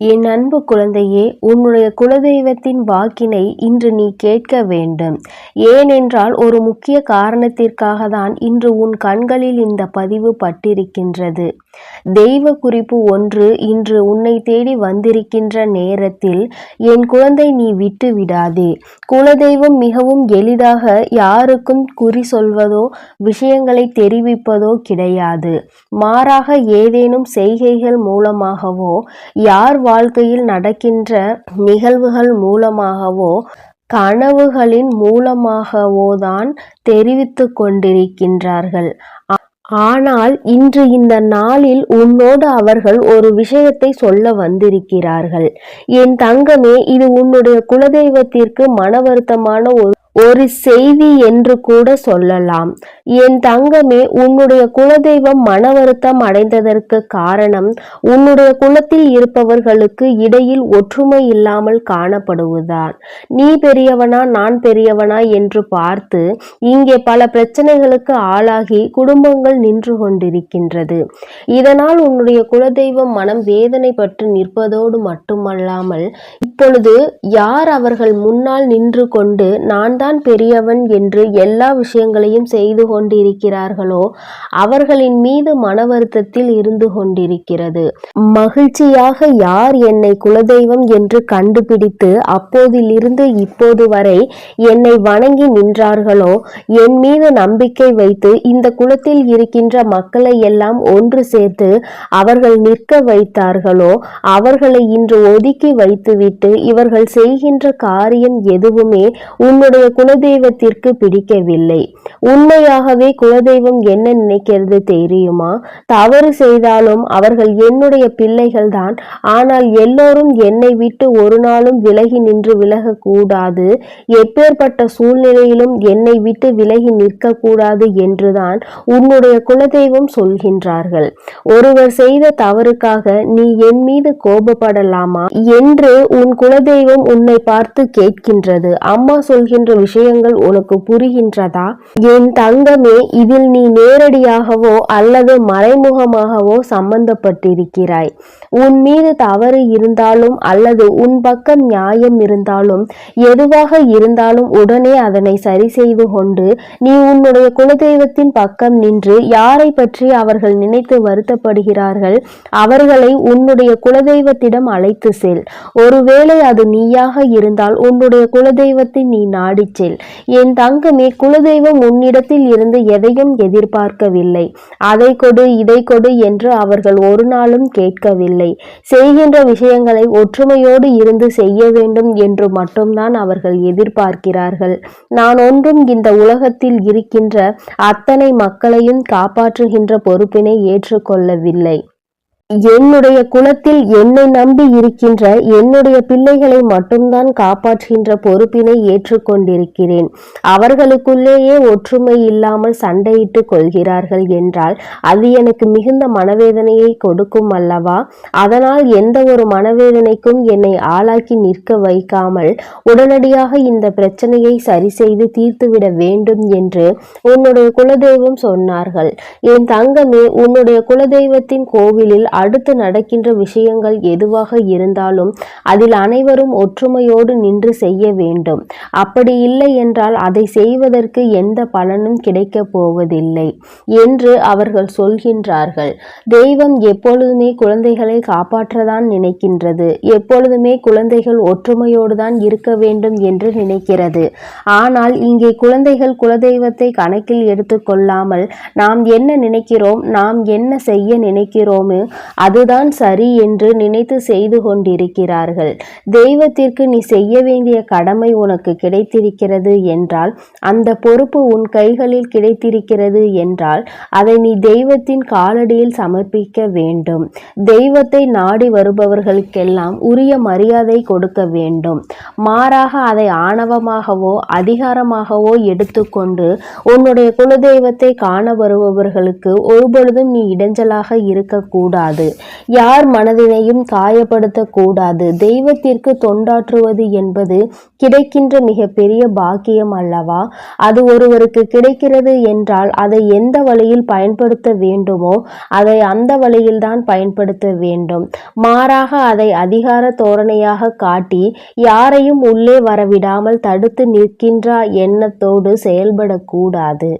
என் அன்பு குழந்தையே உன்னுடைய குலதெய்வத்தின் வாக்கினை இன்று நீ கேட்க வேண்டும். ஏனென்றால் ஒரு முக்கிய காரணத்திற்காக தான் இன்று உன் கண்களில் இந்த பதிவு பட்டிருக்கின்றது. தெய்வ குறிப்பு ஒன்று இன்று உன்னை தேடி வந்திருக்கின்ற நேரத்தில் என் குழந்தை நீ விட்டு விடாதே. குலதெய்வம் மிகவும் எளிதாக யாருக்கும் குறி சொல்வதோ விஷயங்களை தெரிவிப்பதோ கிடையாது. மாறாக ஏதேனும் செய்கைகள் மூலமாகவோ யார் வாழ்க்கையில் நடக்கின்ற நிகழ்வுகள் மூலமாகவோ கனவுகளின் மூலமாகவோதான் தெரிவித்து கொண்டிருக்கின்றார்கள். ஆனால் இன்று இந்த நாளில் உன்னோடு அவர்கள் ஒரு விஷயத்தை சொல்ல வந்திருக்கிறார்கள். என் தங்கமே இது உன்னுடைய குலதெய்வத்திற்கு மன வருத்தமான ஒரு ஒரு செய்தி என்று கூட சொல்லலாம். என் தங்கமே உன்னுடைய குலதெய்வம் மன வருத்தம் அடைந்ததற்கு காரணம் உன்னுடைய குலத்தில் இருப்பவர்களுக்கு இடையில் ஒற்றுமை இல்லாமல் காணப்படுவதுதான் நீ பெரியவனா நான் பெரியவனா என்று பார்த்து இங்கே பல பிரச்சனைகளுக்கு ஆளாகி குடும்பங்கள் நின்று கொண்டிருக்கின்றது. இதனால் உன்னுடைய குலதெய்வம் மனம் வேதனைப்பட்டு நிற்பதோடு மட்டுமல்லாமல் இப்பொழுது யார் அவர்கள் முன்னால் நின்று கொண்டு நான் தான் பெரியவன் என்று எல்லா விஷயங்களையும் செய்து கொண்டிருக்கிறார்களோ அவர்களின் மீது மன வருத்தத்தில் இருந்து கொண்டிருக்கிறது. மகிழ்ச்சியாக யார் என்னை குலதெய்வம் என்று கண்டுபிடித்து அப்போதிலிருந்து இப்போது வரை என்னை வணங்கி நின்றார்களோ என் மீது நம்பிக்கை வைத்து இந்த குலத்தில் இருக்கின்ற மக்களை எல்லாம் ஒன்று சேர்த்து அவர்கள் நிற்க வைத்தார்களோ அவர்களை இன்று ஒதுக்கி வைத்துவிட்டு இவர்கள் செய்கின்ற காரியம் எதுவுமே உன்னுடைய குலதெய்வத்திற்கு பிடிக்கவில்லை. உண்மையாகவே குலதெய்வம் என்ன நினைக்கிறது தெரியுமா? தவறு செய்தாலும் அவர்கள் என்னுடைய பிள்ளைகள் தான் ஆனால் எல்லோரும் என்னை விட்டு ஒரு நாளும் விலகி நின்று விலகக்கூடாது. எப்பேற்பட்ட சூழ்நிலையிலும் என்னை விட்டு விலகி நிற்கக்கூடாது என்றுதான் உன்னுடைய குலதெய்வம் சொல்கின்றார்கள். ஒருவர் செய்த தவறுக்காக நீ என் மீது கோபப்படலாமா? என்று உன் குலதெய்வம் உன்னை பார்த்து கேட்கின்றது. அம்மா சொல்கின்ற விஷயங்கள் உனக்கு புரிகின்றதா? என் தங்கமே இதில் நீ நேரடியாகவோ அல்லது மறைமுகமாகவோ சம்பந்தப்பட்டிருக்கிறாய். உன் மீது தவறு இருந்தாலும் அல்லது உன் பக்கம் நியாயம் இருந்தாலும் எதுவாக இருந்தாலும் உடனே அதனை சரி செய்து கொண்டு நீ உன்னுடைய குலதெய்வத்தின் பக்கம் நின்று யாரை பற்றி அவர்கள் நினைத்து வருத்தப்படுகிறார்கள் அவர்களை உன்னுடைய குலதெய்வத்திடம் அழைத்து செல். ஒருவேளை அது நீயாக இருந்தால் உன்னுடைய குலதெய்வத்தை நீ நாடி செல் என் தங்கமே குலதெய்வம் உன்னிடத்தில் இருந்து எதையும் எதிர்பார்க்கவில்லை. அதை கொடு இதை கொடு என்று அவர்கள் ஒரு நாளும் கேட்கவில்லை. செய்கின்ற விஷயங்களை ஒற்றுமையோடு இருந்து செய்ய வேண்டும் என்று மட்டும்தான் அவர்கள் எதிர்பார்க்கிறார்கள். நான் ஒன்றும் இந்த உலகத்தில் இருக்கின்ற அத்தனை மக்களையும் காப்பாற்றுகின்ற பொறுப்பினை ஏற்றுக்கொள்ளவில்லை. என்னுடைய குலத்தில் என்னை நம்பி இருக்கின்ற என்னுடைய பிள்ளைகளை மட்டும்தான் காப்பாற்றுகின்ற பொறுப்பினை ஏற்றுக்கொண்டிருக்கிறேன். அவர்களுக்குள்ளேயே ஒற்றுமை இல்லாமல் சண்டையிட்டு கொள்கிறார்கள் என்றால் அது எனக்கு மிகுந்த மனவேதனையை கொடுக்கும் அல்லவா? அதனால் எந்த ஒரு மனவேதனைக்கும் என்னை ஆளாக்கி நிற்க வைக்காமல் உடனடியாக இந்த பிரச்சனையை சரி செய்து தீர்த்துவிட வேண்டும் என்று உன்னுடைய குலதெய்வம் சொன்னார்கள். என் தங்கமே உன்னுடைய குலதெய்வத்தின் கோவிலில் அடுத்து நடக்கின்ற விஷயங்கள் எதுவாக இருந்தாலும் அதில் அனைவரும் ஒற்றுமையோடு நின்று செய்ய வேண்டும். அப்படி இல்லை என்றால் அதை செய்வதற்கு எந்த பலனும் கிடைக்கப் போவதில்லை என்று அவர்கள் சொல்கின்றார்கள். தெய்வம் எப்பொழுதுமே குழந்தைகளை காப்பாற்றதான் நினைக்கின்றது. எப்பொழுதுமே குழந்தைகள் ஒற்றுமையோடு தான் இருக்க வேண்டும் என்று நினைக்கிறது. ஆனால் இங்கே குழந்தைகள் குலதெய்வத்தை கணக்கில் எடுத்துக்கொள்ளாமல் நாம் என்ன நினைக்கிறோம் நாம் என்ன செய்ய நினைக்கிறோமோ அதுதான் சரி என்று நினைத்து செய்து கொண்டிருக்கிறார்கள். தெய்வத்திற்கு நீ செய்ய வேண்டிய கடமை உனக்கு கிடைத்திருக்கிறது என்றால் அந்த பொறுப்பு உன் கைகளில் கிடைத்திருக்கிறது என்றால் அதை நீ தெய்வத்தின் காலடியில் சமர்ப்பிக்க வேண்டும். தெய்வத்தை நாடி வருபவர்களுக்கெல்லாம் உரிய மரியாதை கொடுக்க வேண்டும். மாறாக அதை ஆணவமாகவோ அதிகாரமாகவோ எடுத்துக்கொண்டு உன்னுடைய குலதெய்வத்தை காண வருபவர்களுக்கு ஒருபொழுதும் நீ இடைஞ்சலாக இருக்கக்கூடாது. கூடாது யார் மனதினையும் காயப்படுத்தக்கூடாது. தெய்வத்திற்கு தொண்டாற்றுவது என்பது கிடைக்கின்ற மிகப்பெரிய பாக்கியம் அல்லவா? அது ஒருவருக்கு கிடைக்கிறது என்றால் அதை எந்த வழியில் பயன்படுத்த வேண்டுமோ அதை அந்த வழியில்தான் பயன்படுத்த வேண்டும். மாறாக அதை அதிகார தோரணையாக காட்டி யாரையும் உள்ளே வரவிடாமல் தடுத்து நிற்கின்ற எண்ணத்தோடு செயல்படக்கூடாது.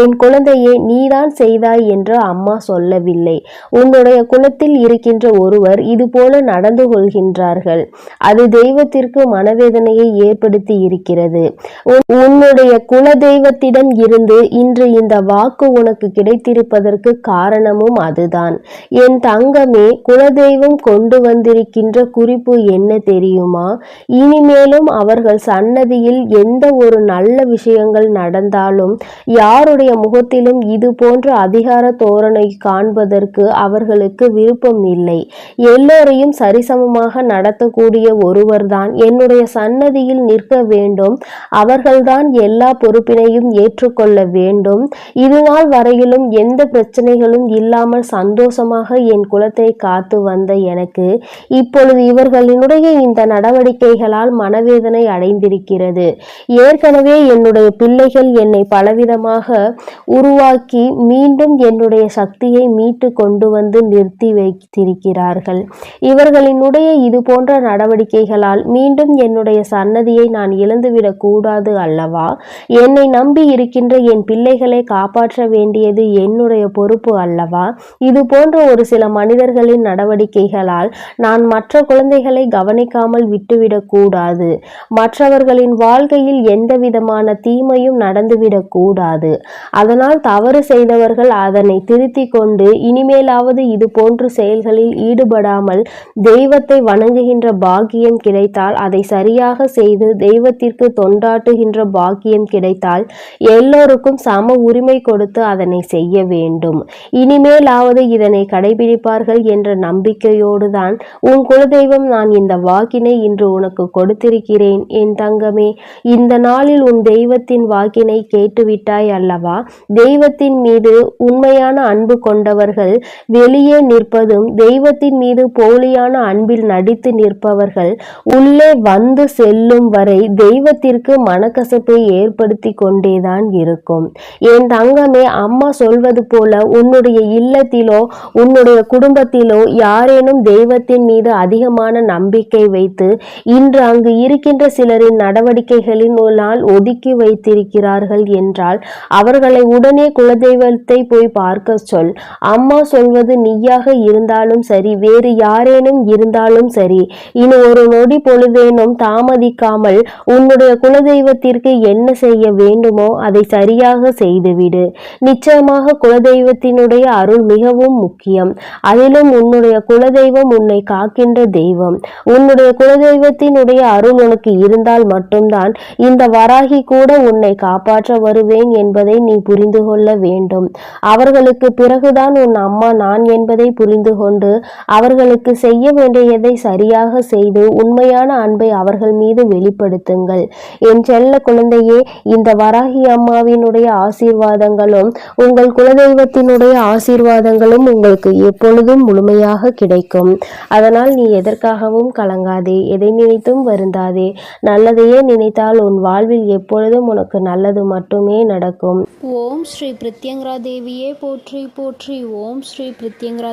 என் குழந்தையே நீதான் செய்தாய் என்று அம்மா சொல்லவில்லை. உன்னுடைய குலத்தில் இருக்கின்ற ஒருவர் இதுபோல நடந்து கொள்கின்றார்கள். அது தெய்வத்திற்கு மனவேதனையை ஏற்படுத்தி இருக்கிறது. உன்னுடைய குல தெய்வத்திடம் இருந்து இன்று இந்த வாக்கு உனக்கு கிடைத்திருப்பதற்கு காரணமும் அதுதான். என் தங்கமே குலதெய்வம் கொண்டு வந்திருக்கின்ற குறிப்பு என்ன தெரியுமா? இனிமேலும் அவர்கள் சன்னதியில் எந்த ஒரு நல்ல விஷயங்கள் நடந்தாலும் யாருடைய முகத்திலும் இது போன்ற அதிகார தோரணை காண்பதற்கு அவர்களுக்கு விருப்பம் இல்லை. எல்லோரையும் சரிசமமாக நடத்தக்கூடிய ஒருவர்தான் என்னுடைய சன்னதியில் நிற்க வேண்டும். அவர்கள்தான் எல்லா பொறுப்பினையும் ஏற்றுக்கொள்ள வேண்டும். இதுநாள் வரையிலும் எந்த பிரச்சனைகளும் இல்லாமல் சந்தோஷமாக என் குலத்தை காத்து வந்த எனக்கு இப்பொழுது இவர்களினுடைய இந்த நடவடிக்கைகளால் மனவேதனை அடைந்திருக்கிறது. ஏற்கனவே என்னுடைய பிள்ளைகள் என்னை பலவிதமாக உருவாக்கி மீண்டும் என்னுடைய சக்தியை மீட்டு கொண்டு வந்து நிறுத்த வைத்திருக்கிறார்கள். இவர்களினுடைய இது போன்ற நடவடிக்கைகளால் மீண்டும் என்னுடைய சன்னதியை நான் இழந்துவிடக் கூடாது அல்லவா? என்னை நம்பி இருக்கின்ற என் பிள்ளைகளை காப்பாற்ற வேண்டியது என்னுடைய பொறுப்பு அல்லவா? இது போன்ற ஒரு சில மனிதர்களின் நடவடிக்கைகளால் நான் மற்ற குழந்தைகளை கவனிக்காமல் விட்டுவிடக் கூடாது. மற்றவர்களின் வாழ்க்கையில் எந்த விதமான தீமையும் நடந்துவிடக் கூடாது. அதனால் தவறு செய்தவர்கள் அதனை திருத்திக் கொண்டு இனிமேலாவது இது போன்ற செயல்களில் ஈடுபடாமல் தெய்வத்தை வணங்குகின்ற பாக்கியம் கிடைத்தால் அதை சரியாக செய்து தெய்வத்திற்கு தொண்டாட்டுகின்ற பாக்கியம் கிடைத்தால் எல்லோருக்கும் சம உரிமை கொடுத்து அதனை செய்ய வேண்டும். இனிமேலாவது இதனை கடைபிடிப்பார்கள் என்ற நம்பிக்கையோடு தான் உன் குலதெய்வம் நான் இந்த வாக்கினை இன்று உனக்கு கொடுத்திருக்கிறேன். என் தங்கமே இந்த நாளில் உன் தெய்வத்தின் வாக்கினை கேட்டுவிட்டாய் அல்லவா? தெய்வத்தின் மீது உண்மையான அன்பு கொண்டவர்கள் வெளியே நிற்பதும் தெய்வத்தின் மீது போலியான அன்பில் நடித்து நிற்பவர்கள் உள்ளே வந்து செல்லும் வரை தெய்வத்திற்கு மனக்கசப்பை ஏற்படுத்தி கொண்டேதான் இருக்கும். என் தங்கமே அம்மா சொல்வது போல உன்னுடைய இல்லத்திலோ உன்னுடைய குடும்பத்திலோ யாரேனும் தெய்வத்தின் மீது அதிகமான நம்பிக்கை வைத்து இன்று அங்கு இருக்கின்ற சிலரின் நடவடிக்கைகளினால் ஒதுக்கி வைத்திருக்கிறார்கள் என்றால் அவர்களை உடனே குலதெய்வத்தை போய் பார்க்க சொல். அம்மா சொல்வது நீயா நீயாக இருந்தாலும் சரி வேறு யாரேனும் இருந்தாலும் சரி இனி ஒரு நொடி பொழுதேனும் தாமதிக்காமல் உன்னுடைய குலதெய்வத்திற்கு என்ன செய்ய வேண்டுமோ அதை சரியாக செய்துவிடு. நிச்சயமாக குலதெய்வத்தினுடைய அருள் மிகவும் முக்கியம். அதிலும் உன்னுடைய குலதெய்வம் உன்னை காக்கின்ற தெய்வம். உன்னுடைய குலதெய்வத்தினுடைய அருள் உனக்கு இருந்தால் மட்டும்தான் இந்த வராகி கூட உன்னை காப்பாற்ற வருவேன் என்பதை நீ புரிந்து கொள்ள வேண்டும். அவர்களுக்கு பிறகுதான் உன் அம்மா நான் என்பதை புரிந்து கொண்டு அவர்களுக்கு செய்ய வேண்டியதை சரியாக செய்து உண்மையான அன்பை அவர்கள் மீது வெளிப்படுத்துங்கள். என் செல்ல குழந்தையே இந்த வராகி அம்மாவினுடைய ஆசீர்வாதங்களும் உங்கள் குலதெய்வத்தினுடைய ஆசீர்வாதங்களும் உங்களுக்கு எப்பொழுதும் முழுமையாக கிடைக்கும். அதனால் நீ எதற்காகவும் கலங்காதே எதை நினைத்தும் வருந்தாதே. நல்லதையே நினைத்தால் உன் வாழ்வில் எப்பொழுதும் உனக்கு நல்லது மட்டுமே நடக்கும். ஓம் ஸ்ரீ பிரித்யங்கரா தேவியே போற்றி போற்றி. ஓம் ஸ்ரீ பிரித்யங்கரா